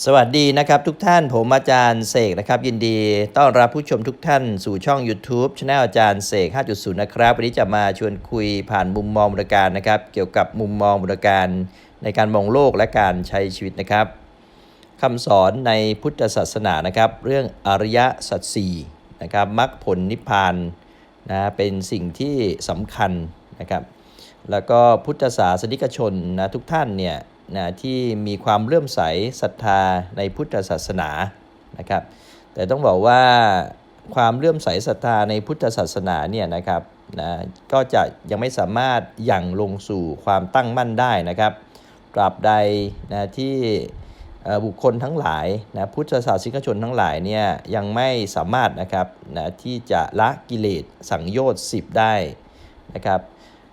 สวัสดีนะครับทุกท่านผมอาจารย์เสกนะครับ ยินดี ต้อนรับผู้ชมทุกท่านสู่ช่อง YouTube ช anel อาจารย์เสก 5.0 นะครับ วันนี้จะมาชวนคุยผ่านมุมมองบริการนะครับ เกี่ยวกับมุมมองบริการในการมองโลกและการใช้ชีวิตนะครับคำสอนในพุทธศาสนานะครับ เรื่องอริยสัจสี่นะครับมรรคผลนิพพานนะเป็นสิ่งที่สำคัญนะครับ แล้วก็พุทธศาสนิกชนนะทุกท่านเนี่ย นะที่มีความเลื่อมใสศรัทธาในพุทธศาสนานะครับ แต่ต้องบอกว่าความเลื่อมใสศรัทธาในพุทธศาสนาเนี่ยนะครับนะก็จะยังไม่สามารถยั่งลงสู่ความตั้งมั่นได้นะครับตราบใดนะที่บุคคลทั้งหลายนะพุทธศาสนิกชนทั้งหลายเนี่ยยังไม่สามารถนะครับนะที่จะละกิเลสสังโยชน์10 ได้นะครับ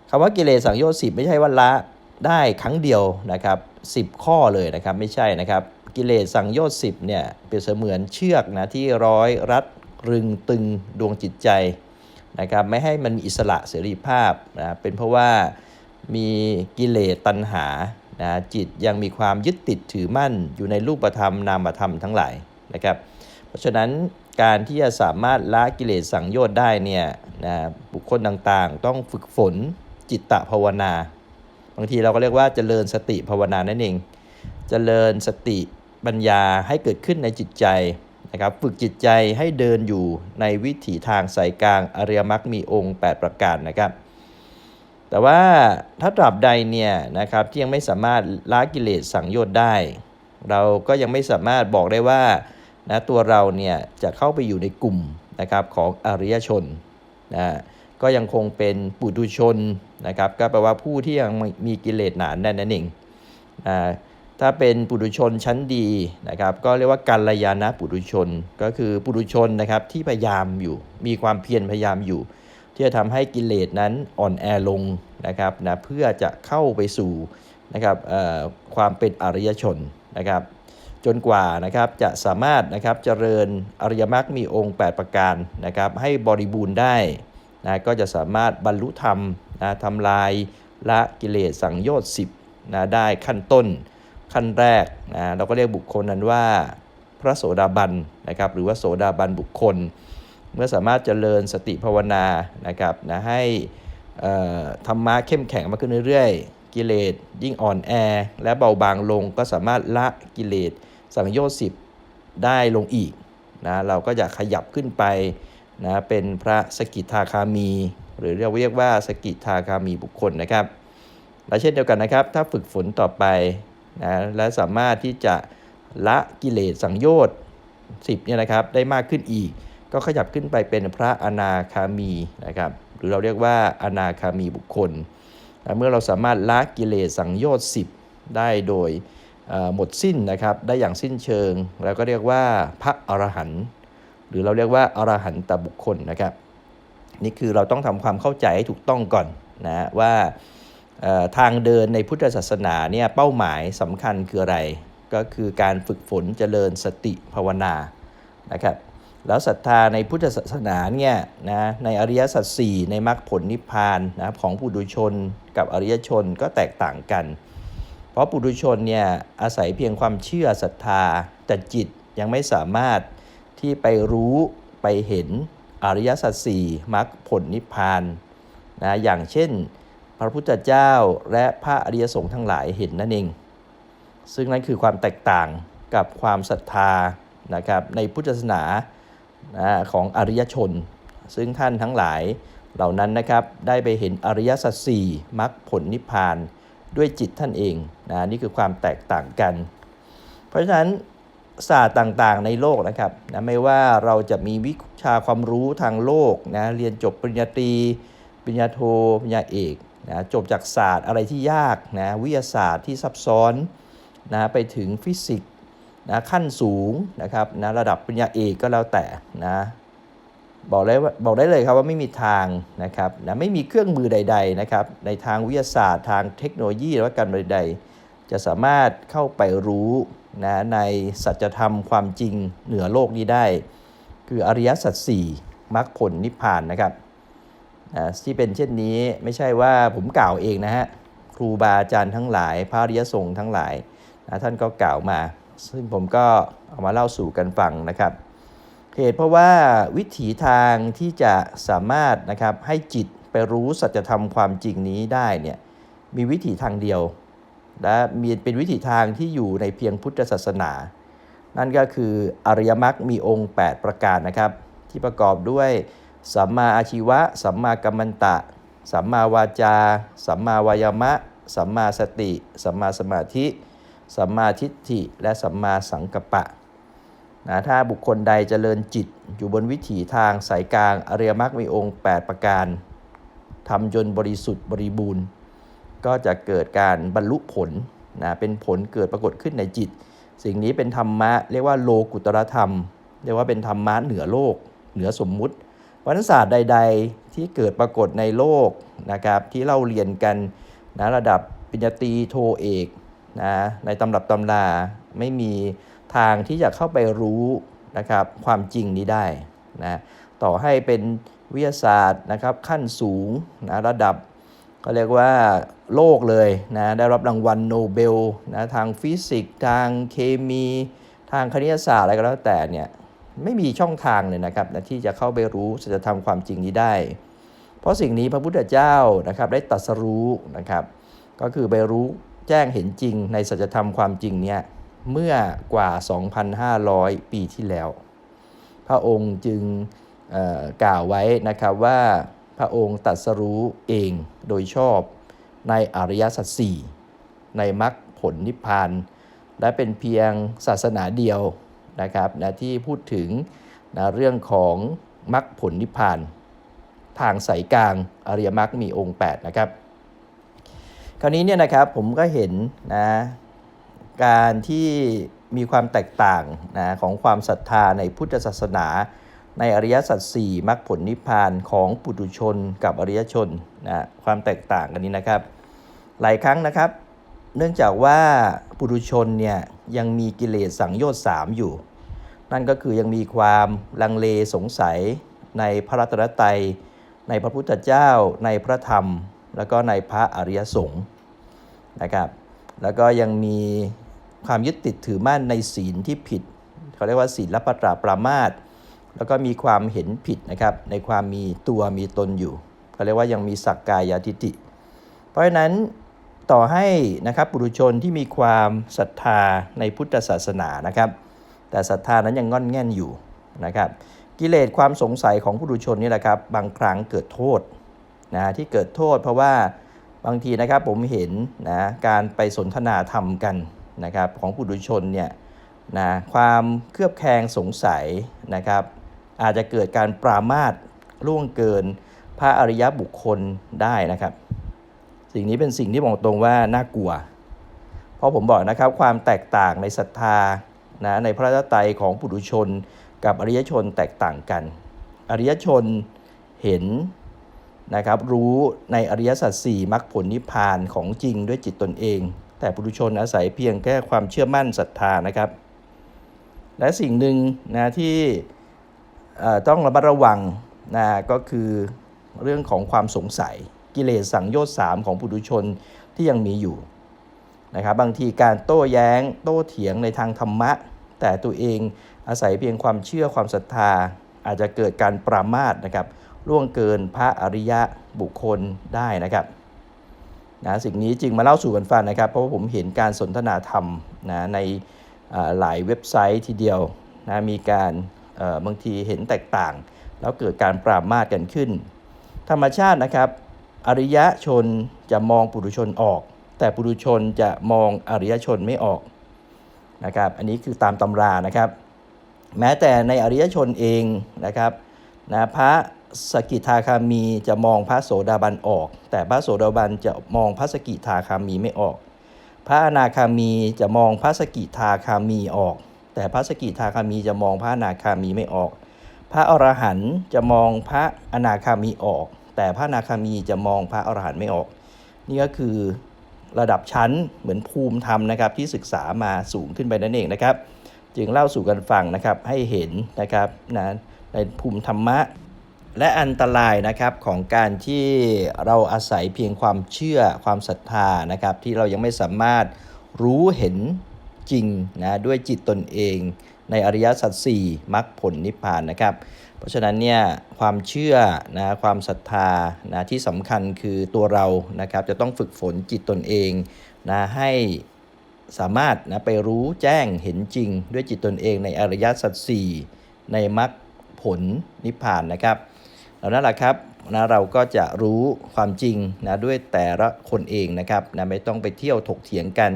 คำว่ากิเลสสังโยชน์สิไม่ใช่ว่าละได้ครั้งเดียวนะครับ สิข้อเลยนะครับ ไม่ใช่นะครับ กิเลสสังโยชน์สิเนี่ยเปรียบเสมือนเชือกนะที่ร้อยรัดรึงตึงดวงจิตใจนะครับไม่ให้มันมีอิสระเสรีภาพนะเป็นเพราะว่ามีกิเลสตัณหานะจิตยังมีความยึดติดถือมั่นอยู่ในรูปธรรมนามธรรมทั้งหลายนะครับ เพราะฉะนั้นการที่จะสามารถละกิเลสสังโยชน์ได้เนี่ยนะบุคคลต่างๆ ต้องฝึกฝนจิตตภาวนา บางทีเราก็เรียกว่าเจริญสติภาวนานั่นเองเจริญสติปัญญาให้เกิดขึ้นในจิตใจนะครับฝึกจิตใจให้เดินอยู่ในวิถีทางสายกลางอริยมรรคมีองค์ 8 ประการนะครับแต่ว่าถ้าตราบใดเนี่ยนะครับที่ยังไม่สามารถละกิเลสสังโยชน์ได้ เราก็ยังไม่สามารถบอกได้ว่านะตัวเราเนี่ยจะเข้าไปอยู่ในกลุ่มนะครับของอริยชนนะ ก็ยังคงเป็นปุถุชนนะครับก็แปลว่าผู้ที่ยังมีกิเลสหนาแน่นนั่นเองอ่าถ้าเป็นปุถุชนชั้นดีนะครับ ก็เรียกว่ากัลยาณปุถุชน ก็คือปุถุชนนะครับที่พยายามอยู่ มีความเพียรพยายามอยู่ ที่จะทำให้กิเลสนั้นอ่อนแอลงนะครับนะเพื่อจะเข้าไปสู่นะครับเอ่อความเป็นอริยชนนะครับ จนกว่านะครับจะสามารถนะครับเจริญอริยมรรคมีองค์ 8 ประการนะครับให้บริบูรณ์ได้ นะก็จะสามารถบรรลุธรรมนะทำลายละกิเลสสังโยชน์10นะได้ขั้นต้นขั้นแรกนะเราก็เรียกบุคคลนั้นว่าพระโสดาบันนะครับหรือว่าโสดาบันบุคคล เมื่อสามารถเจริญสติภาวนานะครับนะให้ธรรมะเข้มแข็งมากขึ้นเรื่อยๆ กิเลสยิ่งอ่อนแอ และเบาบางลงก็สามารถละกิเลสสังโยชน์สิบได้ลงอีกนะเราก็จะขยับขึ้นไป นะเป็นพระสกิทาคามี หรือเรียกเรียกว่าสกิทาคามีบุคคลนะครับ และเช่นเดียวกันนะครับ ถ้าฝึกฝนต่อไปนะและสามารถที่จะละกิเลสสังโยชน์10เนี่ยนะครับได้มากขึ้นอีก ก็ขยับขึ้นไปเป็นพระอนาคามีนะครับหรือเราเรียกว่าอนาคามีบุคคลนะเมื่อเราสามารถละกิเลสสังโยชน์10 ได้โดยหมดสิ้นนะครับได้อย่างสิ้นเชิง แล้วก็เรียกว่าพระอรหันต์ หรือเราเรียกว่าอรหันตบุคคลนะครับ นี่คือเราต้องทำความเข้าใจให้ถูกต้องก่อนนะว่าทางเดินในพุทธศาสนาเนี่ยเป้าหมายสำคัญคืออะไร ก็คือการฝึกฝนเจริญสติภาวนานะครับแล้วศรัทธาในพุทธศาสนาเนี่ยนะในอริยสัจสี่ในมรรคผลนิพพานนะของปุถุชนกับอริยชนก็แตกต่างกัน เพราะปุถุชนเนี่ยอาศัยเพียงความเชื่อศรัทธาแต่จิตยังไม่สามารถ ที่ไปรู้ไปเห็นอริยสัจสี่มรรคผลนิพพานนะอย่างเช่น พระพุทธเจ้าและพระอริยสงฆ์ทั้งหลายเห็นนั่นเอง ซึ่งนั่นคือความแตกต่างกับความศรัทธานะครับในพุทธศาสนานะของอริยชน ซึ่งท่านทั้งหลายเหล่านั้นนะครับได้ไปเห็นอริยสัจสี่มรรคผลนิพพานด้วยจิตท่านเองนะนี่คือความแตกต่างกัน เพราะฉะนั้น ศาสตร์ต่างๆ ในโลกนะครับนะไม่ว่าเราจะมีวิชาความรู้ทางโลกนะเรียนจบปริญญาตรีปริญญาโทปริญญาเอกนะจบจากศาสตร์อะไรที่ยากนะวิทยาศาสตร์ที่ซับซ้อนนะไปถึงฟิสิกส์นะขั้นสูงนะครับนะระดับปริญญาเอกก็แล้วแต่นะบอกได้ว่าบอกได้เลยครับว่าไม่มีทางนะครับนะไม่มีเครื่องมือใด ๆนะครับ ในทางวิทยาศาสตร์ทางเทคโนโลยีหรือว่าการใดๆ จะสามารถเข้าไปรู้นะในสัจธรรมความจริงเหนือโลกนี้ได้ คืออริยสัจสี่มรรคผลนิพพานนะครับอ่าที่เป็นเช่นนี้ไม่ใช่ว่าผมกล่าวเองนะฮะครูบาอาจารย์ทั้งหลาย พระริยสงฆ์ทั้งหลายนะท่านก็กล่าวมา ซึ่งผมก็เอามาเล่าสู่กันฟังนะครับเหตุเพราะว่าวิถีทางที่จะสามารถนะครับให้จิตไปรู้สัจธรรมความจริงนี้ได้เนี่ยมีวิถีทางเดียว และมีเป็นวิถีทางที่อยู่ในเพียงพุทธศาสนา นั่นก็คืออริยมรรคมีองค์ 8 ประการนะครับ ที่ประกอบด้วยสัมมาอาชีวะ สัมมากัมมันตะ สัมมาวาจา สัมมาวายามะ สัมมาสติ สัมมาสมาธิ สัมมาทิฏฐิ และสัมมาสังกัปปะนะถ้าบุคคลใดเจริญจิตอยู่บนวิถีทางสายกลาง อริยมรรคมีองค์ 8 ประการทำจนบริสุทธิ์บริบูรณ์ ก็จะเกิดการบรรลุผลนะเป็นผลเกิดปรากฏขึ้นในจิต สิ่งนี้เป็นธรรมะเรียกว่าโลกุตรธรรม เรียกว่าเป็นธรรมะเหนือโลก เหนือสมมุติวัฒนศาสตร์ใด ๆ ที่เกิดปรากฏในโลกนะครับที่เราเรียนกันนะระดับปริญญาตรีโทเอกนะในตำรับตำราไม่มีทางที่จะเข้าไปรู้นะครับความจริงนี้ได้นะต่อให้เป็นวิทยาศาสตร์นะครับขั้นสูงนะระดับก็เรียกว่า โลกเลยนะได้รับรางวัลโนเบลนะทางฟิสิกส์ทางเคมี ทางคณิตศาสตร์อะไรก็แล้วแต่เนี่ยไม่มีช่องทางเลยนะครับนะที่จะเข้าไปรู้สัจธรรมความจริงนี้ได้ เพราะสิ่งนี้พระพุทธเจ้านะครับได้ตรัสรู้นะครับ ก็คือไปรู้แจ้งเห็นจริงในสัจธรรมความจริงเนี่ยเมื่อกว่า 2,500 ปีที่แล้ว พระองค์จึงเอ่อกล่าวไว้นะครับว่าพระองค์ตรัสรู้เองโดยชอบ ในอริยสัจสี่ในมรรคผลนิพพานและเป็นเพียงศาสนาเดียวนะครับนะที่พูดถึงนะเรื่องของมรรคผลนิพพาน ทางสายกลางอริยมรรคมีองค์ 8 นะครับ คราวนี้เนี่ยนะครับผมก็เห็นนะการที่มีความแตกต่างนะของความศรัทธาในพุทธศาสนา ในอริยสัจสี่มรรคผลนิพพานของปุถุชนกับอริยชนนะความแตกต่างกันนี้นะครับ หลายครั้งนะครับ เนื่องจากว่าปุถุชนเนี่ยยังมีกิเลสสังโยชน์สามอยู่ นั่นก็คือยังมีความลังเลสงสัยในพระรัตนตรัย ในพระพุทธเจ้า ในพระธรรม แล้วก็ในพระอริยสงฆ์นะครับ แล้วก็ยังมีความยึดติดถือมั่นในศีลที่ผิด เขาเรียกว่าศีลปตราปรามาสแล้วก็มีความเห็นผิดนะครับในความมีตัวมีตนอยู่เขาเรียกว่ายังมีสักกายทิฏฐิเพราะฉะนั้น ต่อให้นะครับปุถุชนที่มีความศรัทธาในพุทธศาสนานะครับ แต่ศรัทธานั้นยังง่อนแง่นอยู่นะครับ กิเลสความสงสัยของผู้ดูชนนี่แหละครับ บางครั้งเกิดโทษนะที่เกิดโทษเพราะว่าบางทีนะครับผมเห็นนะการไปสนทนาธรรมกันนะครับของผู้ดูชนเนี่ยนะความเครือบแคลงสงสัยนะครับ อาจจะเกิดการปรามาสล่วงเกินพระอริยบุคคลได้นะครับ สิ่งนี้เป็นสิ่งที่บอกตรงว่าน่ากลัว เพราะผมบอกนะครับความแตกต่างในศรัทธานะในพระรัตนของปุถุชน กับอริยชนแตกต่างกัน อริยชนเห็นนะครับรู้ในอริยสัจสี่มรรคผลนิพพานของจริงด้วยจิตตนเอง แต่ปุถุชนอาศัยเพียงแค่ความเชื่อมั่นศรัทธานะครับ และสิ่งหนึ่งนะที่ต้องระมัดระวังนะก็คือเรื่องของความสงสัย กิเลสสังโยชน์สามของปุถุชนที่ยังมีอยู่นะครับบางทีการโต้แย้งโต้เถียงในทางธรรมะ แต่ตัวเองอาศัยเพียงความเชื่อความศรัทธา อาจจะเกิดการปรามาสนะครับล่วงเกินพระอริยะบุคคลได้นะครับนะสิ่งนี้จึงมาเล่าสู่กันฟังนะครับ เพราะว่าผมเห็นการสนทนาธรรมนะในหลายเว็บไซต์ทีเดียวนะมีการบางทีเห็นแตกต่าง แล้วเกิดการปรามาสกันขึ้น ธรรมชาตินะครับ อริยชนจะมองปุถุชนออก แต่ปุถุชนจะมองอริยชนไม่ออกนะครับอันนี้คือตามตำรานะครับ แม้แต่ในอริยชนเองนะครับนะพระสกิทาคามีจะมองพระโสดาบันออก แต่พระโสดาบันจะมองพระสกิทาคามีไม่ออก พระอนาคามีจะมองพระสกิทาคามีออก แต่พระสกิทาคามีจะมองพระอนาคามีไม่ออก พระอรหันต์จะมองพระอนาคามีออก แต่พระนาคามีจะมองพระอรหันต์ไม่ออก นี่ก็คือระดับชั้นเหมือนภูมิธรรมนะครับที่ศึกษามาสูงขึ้นไปนั่นเองนะครับ จึงเล่าสู่กันฟังนะครับให้เห็นนะครับนะในภูมิธรรมะ และอันตรายนะครับของการที่เราอาศัยเพียงความเชื่อความศรัทธานะครับ ที่เรายังไม่สามารถรู้เห็นจริงนะด้วยจิตตนเอง ในอริยสัจสี่มรรคผลนิพพานนะครับ เพราะฉะนั้นเนี่ยความเชื่อนะความศรัทธานะที่สำคัญคือตัวเรานะครับจะต้องฝึกฝนจิตตนเองนะให้สามารถนะไปรู้แจ้งเห็นจริง ด้วยจิตตนเองในอริยสัจสี่ในมรรคผลนิพพานนะครับ แล้วนั่นแหละครับนะเราก็จะรู้ความจริงนะด้วยแต่ละคนเองนะครับนะไม่ต้องไปเที่ยวถกเถียงกัน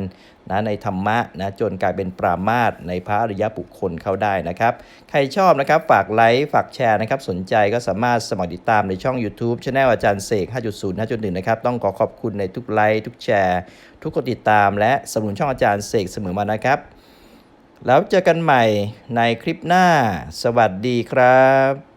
นะในธรรมะนะจนกลายเป็นปรามาสในพระอริยบุคคลเข้าได้นะครับ ใครชอบนะครับฝากไลค์ฝากแชร์นะครับ สนใจก็สามารถสมัครติดตามในช่อง YouTube ช anel อาจารย์เสก 5.0 5.1 นะครับ ต้องขอขอบคุณในทุกไลค์ทุกแชร์ ทุกกดติดตาม และสนับสนุนช่องอาจารย์เสกเสมอมานะครับ แล้วเจอกันใหม่ในคลิปหน้า สวัสดีครับ